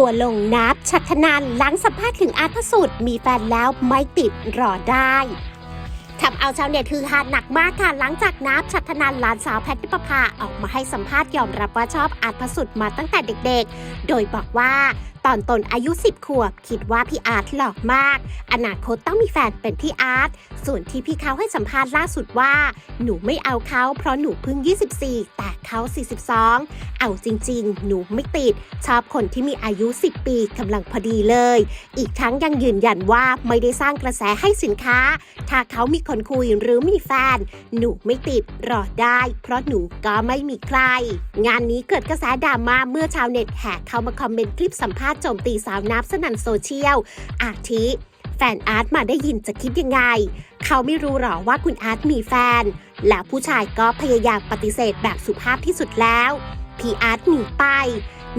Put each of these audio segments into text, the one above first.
ัวลงนับชัดนันหลังสัมภาษณ์ถึงอาร์ตพระสุดมีแฟนแล้วไม่ติดรอได้ทำเอาชาวเน็ตคือฮาหนักมากค่ะหลังจากนับชัดนันหลานสาวแพทย์นิปภาออกมาให้สัมภาษณ์ยอมรับว่าชอบอาร์ตพระสุดมาตั้งแต่เด็กๆ โดยบอกว่าตอนตนอายุ 10 ขวบ คิดว่าพี่อาร์ตหล่อมาก อนาคตต้องมีแฟนเป็นพี่อาร์ต ส่วนที่พี่เขาให้สัมภาษณ์ล่าสุดว่า หนูไม่เอาเขาเพราะหนูเพิ่ง 24 แต่เขา 42 เอาจริง ๆ หนูไม่ติด ชอบคนที่มีอายุ 10 ปีกำลังพอดีเลย อีกทั้งยังยืนยันว่าไม่ได้สร้างกระแสให้สินค้า ถ้าเขามีคนคุยหรือมีแฟน หนูไม่ติดรอได้ เพราะหนูก็ไม่มีใคร งานนี้เกิดกระแสดราม่าเมื่อชาวเน็ตแห่เข้ามาคอมเมนต์คลิปสัมภาษณ์โจมตีสาวนับสนันโซเชียล อาทิ แฟนอาร์ตมาได้ยินจะคิดยังไง เขาไม่รู้หรอว่าคุณอาร์ตมีแฟน แล้วผู้ชายก็พยายามปฏิเสธแบบสุภาพที่สุดแล้วพี่อาร์ตหนีไป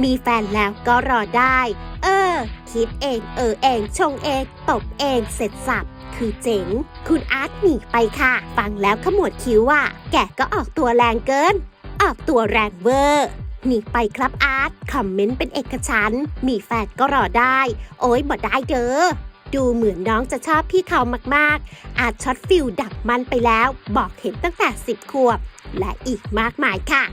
มีแฟนแล้วก็รอได้ เออ คิดเอง เออเอง ชงเอง ตบเอง เสร็จสับ คือเจ๋ง คุณอาร์ตหนีไปค่ะ ฟังแล้วขมวดคิ้วอะ แกก็ออกตัวแรงเกิน ออกตัวแรงเวอร์ หนีไปครับอาร์ตคอมเมนต์เป็นเอกฉันท์มีแฟนก็รอได้ โอ้ยบ่ได้เด้อดูเหมือนน้องจะชอบพี่เขามากๆ อาจช็อตฟิลดับมันไปแล้ว บอกเห็นตั้งแต่ 10 ขวบ และอีกมากมายค่ะ